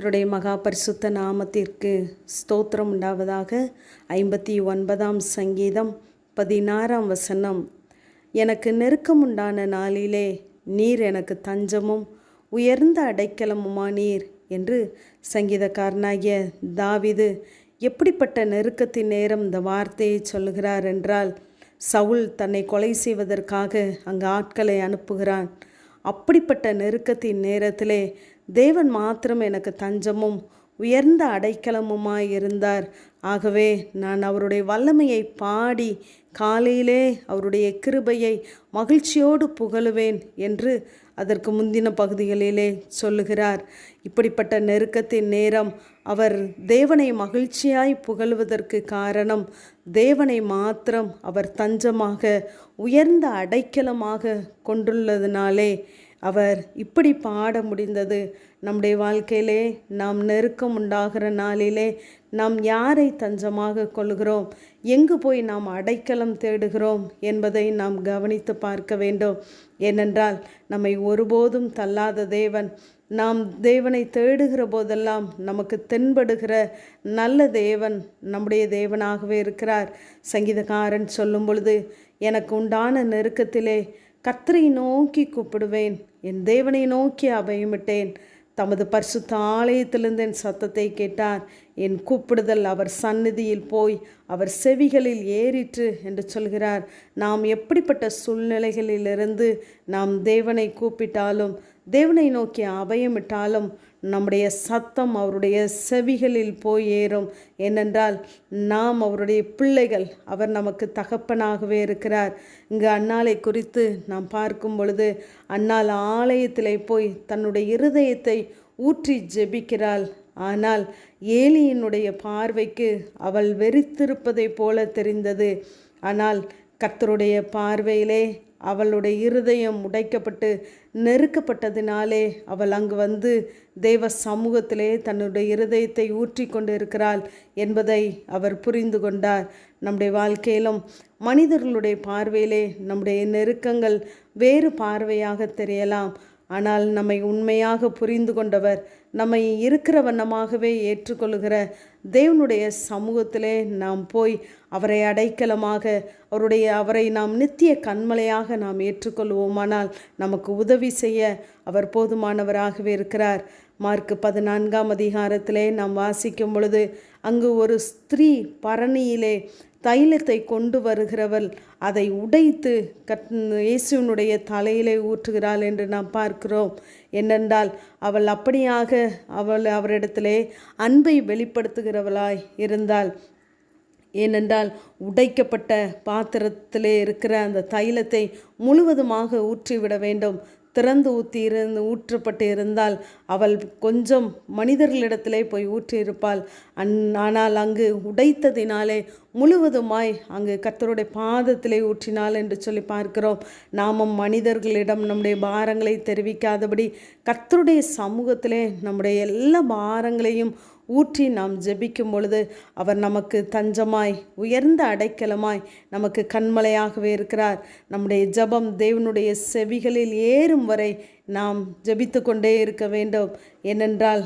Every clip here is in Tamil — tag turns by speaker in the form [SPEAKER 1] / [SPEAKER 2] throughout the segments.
[SPEAKER 1] கர்த்தருடைய மகா பரிசுத்த நாமத்திற்கு ஸ்தோத்திரம் உண்டாவதாக. ஐம்பத்தி ஒன்பதாம் சங்கீதம் பதினாறாம் வசனம். எனக்கு நெருக்கம் உண்டான நாளிலே நீர் எனக்கு தஞ்சமும் உயர்ந்த அடைக்கலமுமா நீர்? என்று சங்கீதக்காரனாகிய தாவிது எப்படிப்பட்ட நெருக்கத்தின் நேரம் இந்த வார்த்தையை சொல்லுகிறார் என்றால் சவுல் தன்னை கொலை செய்வதற்காக அங்கு ஆட்களை அனுப்புகிறான். அப்படிப்பட்ட நெருக்கத்தின் நேரத்திலே தேவன் மாத்திரம் எனக்கு தஞ்சமும் உயர்ந்த அடைக்கலமுமாய் இருந்தார் ஆகவே நான் அவருடைய வல்லமையை பாடி காலையிலே அவருடைய கிருபையை மகிழ்ச்சியோடு புகழுவேன் என்று அதற்கு முந்தின பகுதிகளிலே சொல்லுகிறார். இப்படிப்பட்ட நெருக்கத்தின் நேரம் அவர் தேவனை மகிழ்ச்சியாய் புகழ்வதற்கு காரணம் தேவனை மாத்திரம் அவர் தஞ்சமாக உயர்ந்த அடைக்கலமாக கொண்டுள்ளதுனாலே அவர் இப்படி பாட முடிந்தது. நம்முடைய வாழ்க்கையிலே நாம் நெருக்கம் உண்டாகிற நாளிலே நாம் யாரை தஞ்சமாக கொள்கிறோம் எங்கு போய் நாம் அடைக்கலம் தேடுகிறோம் என்பதை நாம் கவனித்து பார்க்க வேண்டும். ஏனென்றால் நம்மை ஒருபோதும் தள்ளாத தேவன் நாம் தேவனை தேடுகிற போதெல்லாம் நமக்கு தென்படுகிற நல்ல தேவன் நம்முடைய தேவனாகவே இருக்கிறார். சங்கீதக்காரன் சொல்லும் பொழுது எனக்கு உண்டான நெருக்கத்திலே கர்த்தரை நோக்கி கூப்பிடுவேன். என் தேவனை நோக்கி அபயமிட்டேன். தமது பரிசுத்த ஆலயத்திலிருந்து என் சத்தத்தை கேட்டார். என் கூப்பிடுதல் அவர் சந்நிதியில் போய் அவர் செவிகளில் ஏறிற்று என்று சொல்கிறார். நாம் எப்படிப்பட்ட சூழ்நிலைகளிலிருந்து நாம் தேவனை கூப்பிட்டாலும் தேவனை நோக்கி அபயமிட்டாலும் நம்முடைய சத்தம் அவருடைய செவிகளில் போய் ஏறும். ஏனென்றால் நாம் அவருடைய பிள்ளைகள் அவர் நமக்கு தகப்பனாகவே இருக்கிறார். இங்கு அன்னாலை குறித்து நாம் பார்க்கும் பொழுது அன்னால் ஆலயத்திலே போய் தன்னுடைய இருதயத்தை ஊற்றி ஜெபிக்கிறாள். ஆனால் ஏலியினுடைய பார்வைக்கு அவள் வெறித்திருப்பதைப் போல தெரிந்தது. ஆனால் கத்தருடைய பார்வையிலே அவளுடைய இருதயம் உடைக்கப்பட்டு நெருக்கப்பட்டதினாலே அவள் அங்கு வந்து தெய்வ சமூகத்திலே தன்னுடைய இருதயத்தை ஊற்றி கொண்டு இருக்கிறாள் என்பதை அவர் புரிந்து கொண்டார். நம்முடைய வாழ்க்கையிலும் மனிதர்களுடைய பார்வையிலே நம்முடைய நெருக்கங்கள் வேறு பார்வையாக தெரியலாம். ஆனால் நம்மை உண்மையாக புரிந்து கொண்டவர் நம்மை இருக்கிற வண்ணமாகவே ஏற்றுக்கொள்கிற தேவனுடைய சமூகத்திலே நாம் போய் அவரை அடைக்கலமாக அவருடைய அவரை நாம் நித்திய கண்மலையாக நாம் ஏற்றுக்கொள்வோமானால் நமக்கு உதவி செய்ய அவர் போதுமானவராகவே இருக்கிறார். மார்க் பதினான்காம் அதிகாரத்திலே நாம் வாசிக்கும் பொழுது அங்கு ஒரு ஸ்திரீ பரணியிலே தைலத்தை கொண்டு வருகிறவள் அதை உடைத்து கட் இயேசுனுடைய தலையிலே ஊற்றுகிறாள் என்று நாம் பார்க்கிறோம். என்னென்றால் அவள் அப்படியாக அவள் அவரிடத்திலே அன்பை வெளிப்படுத்துகிறவளாய் இருந்தால் ஏனென்றால் உடைக்கப்பட்ட பாத்திரத்திலே இருக்கிற அந்த தைலத்தை முழுவதுமாக ஊற்றிவிட வேண்டும். திறந்து ஊற்றி இருந்து ஊற்றப்பட்டு இருந்தால் அவள் கொஞ்சம் மனிதர்களிடத்திலே போய் ஊற்றியிருப்பாள். அந் ஆனால் அங்கு உடைத்ததினாலே முழுவதுமாய் அங்கு கத்தருடைய பாதத்திலே ஊற்றினாள் என்று சொல்லி பார்க்கிறோம். நாமும் மனிதர்களிடம் நம்முடைய பாரங்களை தெரிவிக்காதபடி கத்தருடைய சமூகத்திலே நம்முடைய எல்லா பாரங்களையும் ஊற்றி நாம் ஜெபிக்கும் பொழுது அவர் நமக்கு தஞ்சமாய் உயர்ந்த அடைக்கலமாய் நமக்கு கண்மலையாகவே இருக்கிறார். நம்முடைய ஜபம் தேவனுடைய செவிகளில் ஏறும் வரை நாம் ஜபித்து கொண்டே இருக்க வேண்டும். ஏனென்றால்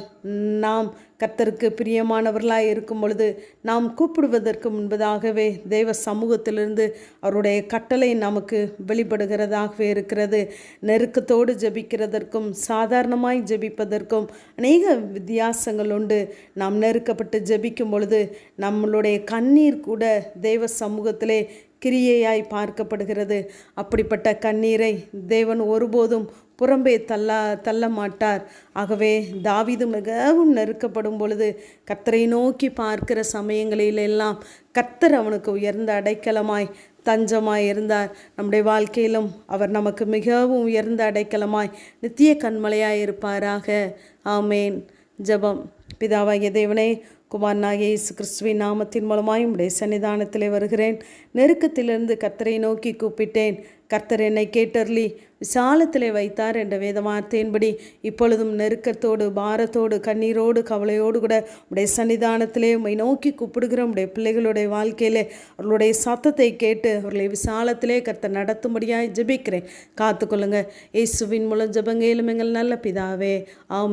[SPEAKER 1] நாம் கர்த்தருக்கு பிரியமானவர்களாக இருக்கும் பொழுது நாம் கூப்பிடுவதற்கு முன்பதாகவே தெய்வ சமூகத்திலிருந்து அவருடைய கட்டளை நமக்கு வெளிப்படுகிறதாகவே இருக்கிறது. நெருக்கத்தோடு ஜபிக்கிறதற்கும் சாதாரணமாய் ஜபிப்பதற்கும் அநேக வித்தியாசங்கள் உண்டு. நாம் நெருக்கப்பட்டு ஜபிக்கும் பொழுது நம்மளுடைய கண்ணீர் கூட தெய்வ சமூகத்திலே கிரியையாய் பார்க்கப்படுகிறது. அப்படிப்பட்ட கண்ணீரை தேவன் ஒருபோதும் புறம்பே தள்ளா தள்ள மாட்டார் ஆகவே தாவிது மிகவும் நெருக்கப்படும் பொழுது கத்தரை நோக்கி பார்க்கிற சமயங்களிலெல்லாம் கத்தர் அவனுக்கு உயர்ந்த அடைக்கலமாய் தஞ்சமாய் இருந்தார். நம்முடைய வாழ்க்கையிலும் அவர் நமக்கு மிகவும் உயர்ந்த அடைக்கலமாய் நித்திய கண்மலையாய் இருப்பாராக. ஆமேன். ஜபம். பிதாவாகிய தேவனே குமாரனாகிய இயேசு கிறிஸ்துவின் நாமத்தின் மூலமாய் உடைய சன்னிதானத்திலே வருகிறேன். நெருக்கத்திலிருந்து கத்தரை நோக்கி கூப்பிட்டேன். கர்த்தர் என்னை கேட்டர்லி விசாலத்திலே வைத்தார் என்ற வேத வார்த்தையின்படி இப்பொழுதும் நெருக்கத்தோடு பாரத்தோடு கண்ணீரோடு கவலையோடு கூட உடைய சன்னிதானத்திலே உம்மை நோக்கி கூப்பிடுகிற உடைய பிள்ளைகளுடைய வாழ்க்கையிலே அவர்களுடைய சத்தத்தை கேட்டு அவர்களை விசாலத்திலே கர்த்தர் நடத்தும்படியாக ஜெபிக்கிறேன். காத்துக்கொள்ளுங்க. இயேசுவின் மூலம் ஜபங்கையிலும் எங்கள் நல்ல பிதாவே. ஆமே